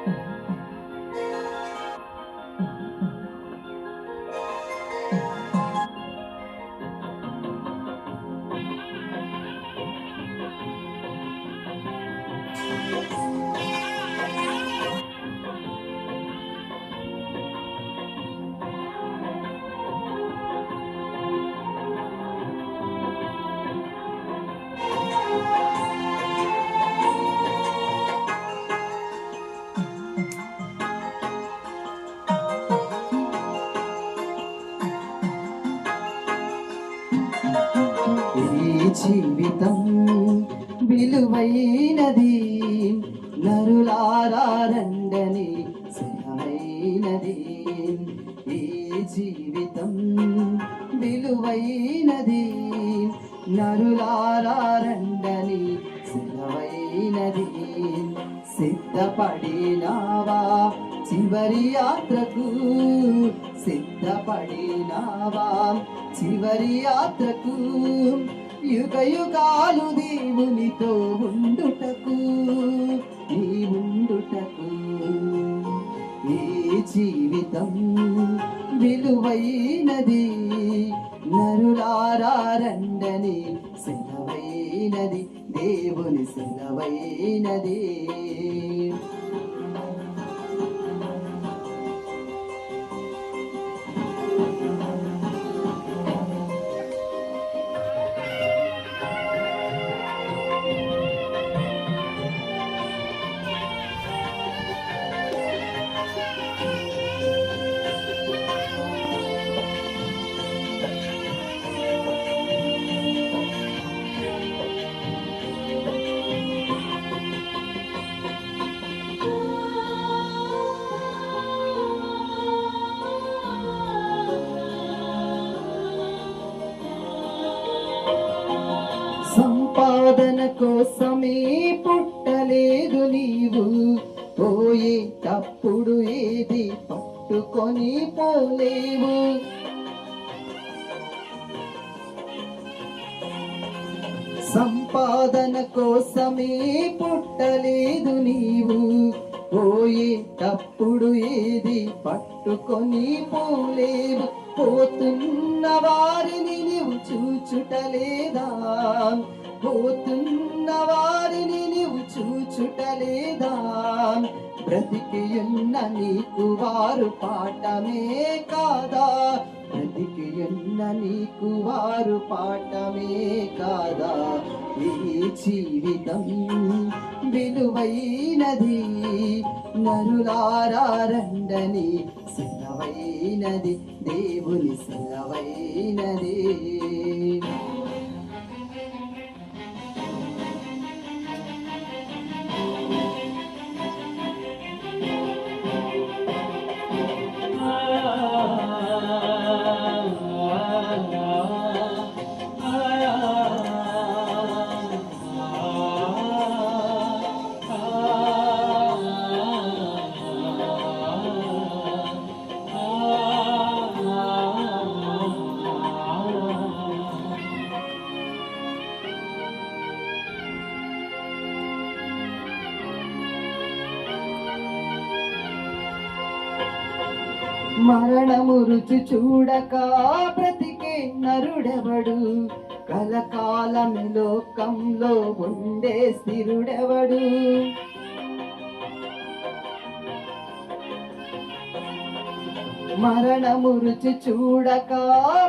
ఈ జీవితం విలువైనది. నరులారండని సెలవైనది ఈ జీవితం విలువైనది. నరులారండని సెలవైనది సిద్ధపడినావా చివరి యాత్రకు? సిద్ధపడినావా చివరి యాత్రకు? యుగయుగాలు దేవునితో ఉండుటకు నీ ఉండుటకు. ఈ జీవితం విలువైనది నరులారండని సెలవైనది దేవుని సెలవైనది. శోధన కోసమే పుట్టలేదు నీవు. పోయే తప్పుడు ఏది పట్టుకొని పోలేవు. సంపాదన కోసమే పుట్టలేదు నీవు. పోయేటప్పుడు ఏది పట్టుకొని పోలేవు. పోతున్న వారిని నీవు చూచుటలేదా? పోతున్న వారిని నీవు చూచుటలేదా? బ్రతికియున్న నీకు వారు పాఠమే కాదా? బ్రతికియున్న నీకు వారు పాఠమే కాదా? ఈ జీవితం విలువైనది నరులారండని సెలవైనది దేవుని సెలవైనది. మరణము రుచి చూడక బ్రతికే నరుడెవడు? కలకాలమి లోకంలో ఉండే స్థిరుడెవడు? మరణము రుచి చూడక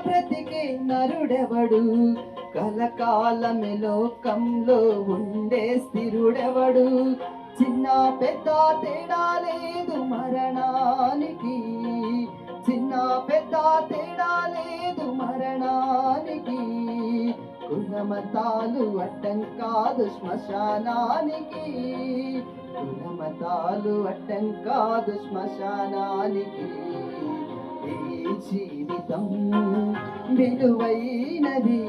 బ్రతికే నరుడెవడు? కలకాలం లోకంలో ఉండే స్థిరుడెవడు? చిన్న పెద్ద తేడా లేదు మరణానికి. చిన్న పెద్ద తేడా లేదు మరణానికి. కులమతాలు అడ్డం కాదు శ్మశానానికి. కులమతాలు అడ్డం కాదు శ్మశానానికి. జీవితం విలువైనది.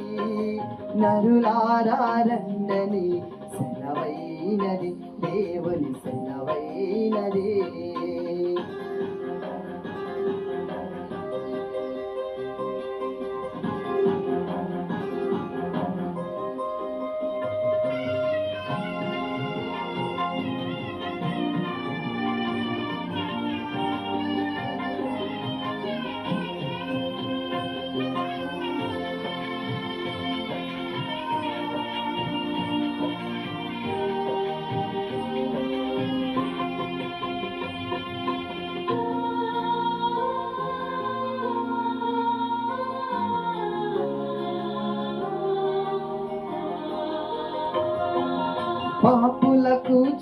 నరులారండని సెలవైనది దేవుని సెలవైనది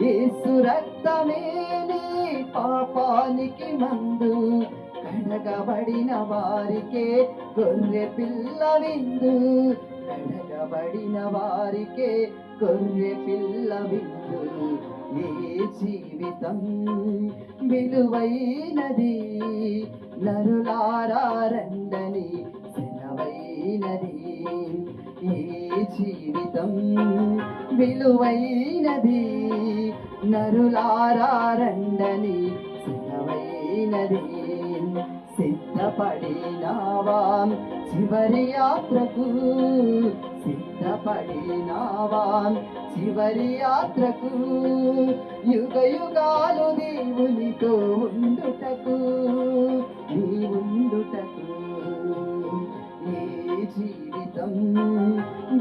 ఏసు రక్తమే నీ పాపానికి మందు. కడగబడిన వారికే గొర్రె పిల్ల విందు. కడగబడిన వారికే గొర్రె పిల్ల విందు. ఏ జీవితం విలువైనది. నరులారండని సెలవైనది. ఏ జీవితం విలువైనది నరులారండని సిద్ధమైనది. సిద్ధపడినావా చివరి యాత్రకు సిద్ధపడినావా చివరి యాత్రకు. యుగ యుగాలు దేవునితో ఉండుటకు నీ ఉండుటకు ఏ జీవితం